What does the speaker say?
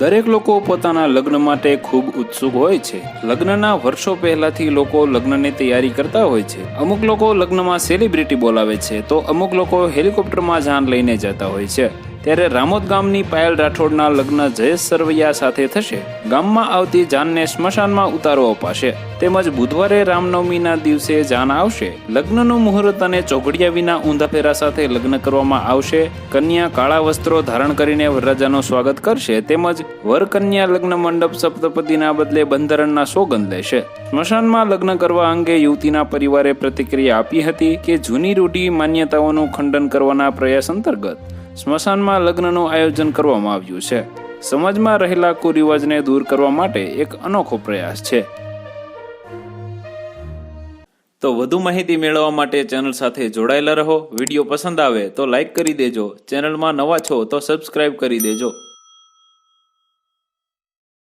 દરેક લોકો પોતાના લગ્ન માટે ખૂબ ઉત્સુક હોય છે. લગ્નના વર્ષો પહેલાથી લોકો લગ્નની તૈયારી કરતા હોય છે. અમુક લોકો લગ્નમાં સેલિબ્રિટી બોલાવે છે તો અમુક લોકો હેલિકોપ્ટરમાં જાન લઈને જતા હોય છે. ત્યારે રામોદ ગામની પાયલ રાઠોડના લગ્ન જયેશ સરવૈયા સાથે થશે. ગામમાં આવતી જાનને સ્મશાનમાં ઉતારો અપાશે. તેમજ બુધવારે રામનવમીના દિવસે જાન આવશે. લગ્નનું મુહૂર્ત અને ચોઘડિયા વિના ઊંધા ફેરા સાથે લગ્ન કરવામાં આવશે. કન્યા કાળા વસ્ત્રો ધારણ કરીને વરરાજાનું સ્વાગત કરશે. તેમજ વર કન્યા લગ્ન મંડપ સપ્તપદીના બદલે બંધારણના સોગંદ લેશે. સ્મશાનમાં લગ્ન કરવા અંગે યુવતીના પરિવારે પ્રતિક્રિયા આપી હતી કે જૂની રૂઢી માન્યતાઓનું ખંડન કરવાના પ્રયાસ અંતર્ગત સ્મશાનમાં લગ્નનું આયોજન કરવામાં આવ્યું છે. સમાજમાં રહેલા કુરિવાજને દૂર કરવા માટે એક અનોખો પ્રયાસ છે. તો વધુ માહિતી મેળવવા માટે ચેનલ સાથે જોડાયેલા રહો. વીડિયો પસંદ આવે તો લાઈક કરી દેજો. ચેનલમાં નવા છો તો સબસ્ક્રાઇબ કરી દેજો.